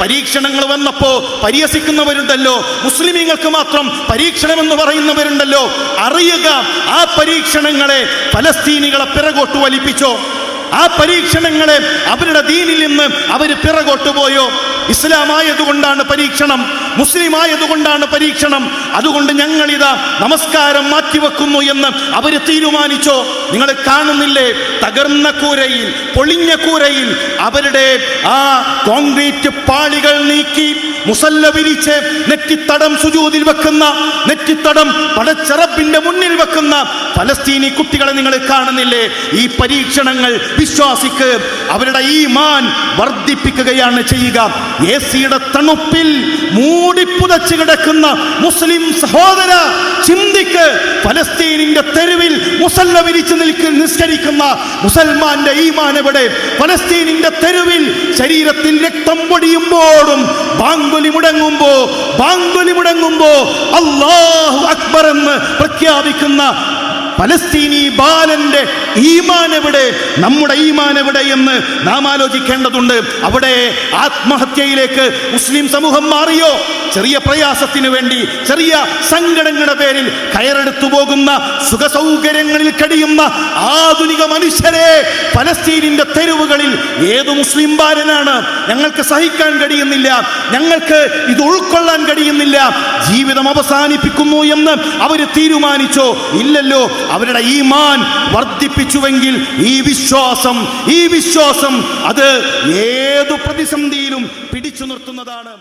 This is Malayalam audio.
പരീക്ഷണങ്ങൾ വന്നപ്പോ പരിഹസിക്കുന്നവരുണ്ടല്ലോ. മുസ്ലിമീങ്ങൾക്ക് മാത്രം പരീക്ഷണം എന്ന് പറയുന്നവരുണ്ടല്ലോ. അറിയുക ആ പരീക്ഷണങ്ങളെ ഫലസ്തീനികളെ പിറകോട്ട് വലിപ്പിച്ചോ. ആ പരീക്ഷണങ്ങളെ അവരുടെ ദീനിൽ നിന്ന് അവർ പിറകോട്ട് പോയോ ഇസ്ലാമായതുകൊണ്ടാണ് പരീക്ഷണം മുസ്ലിം ആയതുകൊണ്ടാണ് പരീക്ഷണം. അതുകൊണ്ട് ഞങ്ങളിതാ നമസ്കാരം മാറ്റിവെക്കുന്നു എന്ന് അവർ തീരുമാനിച്ചോ? നിങ്ങൾ കാണുന്നില്ലേ? തകർന്ന കൂരയിൽ പൊളിഞ്ഞ കൂരയിൽ അവരുടെ ആ കോൺക്രീറ്റ് പാളികൾ നീക്കി. മുസല്ല വിരിച്ച് നെറ്റിത്തടം സുജൂതിൽ വെക്കുന്ന നെറ്റിത്തടം പടച്ചറപ്പിന്റെ മുന്നിൽ വെക്കുന്ന ഫലസ്തീനി കുട്ടികളെ നിങ്ങൾ കാണുന്നില്ലേ? ഈ പരീക്ഷണങ്ങൾ വിശ്വാസിക്ക് അവരുടെ ഈ മാൻ വർദ്ധിപ്പിക്കുകയാണ് ചെയ്യുക. എ സിയുടെ തണുപ്പിൽ മൂടിപ്പുതച്ച് കിടക്കുന്ന മുസ്ലിം സഹോദര ചിന്തിക്ക് ഫലസ്തീനിന്റെ തെരുവിൽ മുസല്ല വിരിച്ചു നിൽക്ക് നിസ്കരിക്കുന്ന മുസൽമാന്റെ ഈമാൻ എവിടെ? ഫലസ്തീനിന്റെ തെരുവിൽ ശരീരത്തിൽ രക്തം പൊടിയുമ്പോഴും ബാങ്കുലി മുടങ്ങുമ്പോ ബാങ്കുലി മുടങ്ങുമ്പോ അള്ളാഹു അക്ബർ എന്ന് പ്രഖ്യാപിക്കുന്ന ഫലസ്തീനി ബാലന്റെ ഈമാൻ എവിടെ നമ്മുടെ ഈമാൻ എവിടെ എന്ന് നാം ആലോചിക്കേണ്ടതുണ്ട്. അവിടെ ആത്മഹത്യയിലേക്ക് മുസ്ലിം സമൂഹം മാറിയോ? ചെറിയ പ്രയാസത്തിന് വേണ്ടി ചെറിയ സങ്കടങ്ങളുടെ പേരിൽ കയറെടുത്തു പോകുന്ന സുഖ സൗകര്യങ്ങളിൽ കഴിയുന്ന ആധുനിക മനുഷ്യരെ പലസ്തീനിന്റെ തെരുവുകളിൽ ഏത് മുസ്ലിം ബാലനാണ്? ഞങ്ങൾക്ക് സഹിക്കാൻ കഴിയുന്നില്ല. ഞങ്ങൾക്ക് ഇത് ഉൾക്കൊള്ളാൻ കഴിയുന്നില്ല. ജീവിതം അവസാനിപ്പിക്കുന്നു എന്ന് അവർ തീരുമാനിച്ചോ? ഇല്ലല്ലോ. അവരുടെ ഈമാൻ വർദ്ധിപ്പിച്ചുവെങ്കിൽ ഈ വിശ്വാസം ഈ വിശ്വാസം അത് ഏതു പ്രതിസന്ധിയിലും പിടിച്ചു നിർത്തുന്നതാണ്.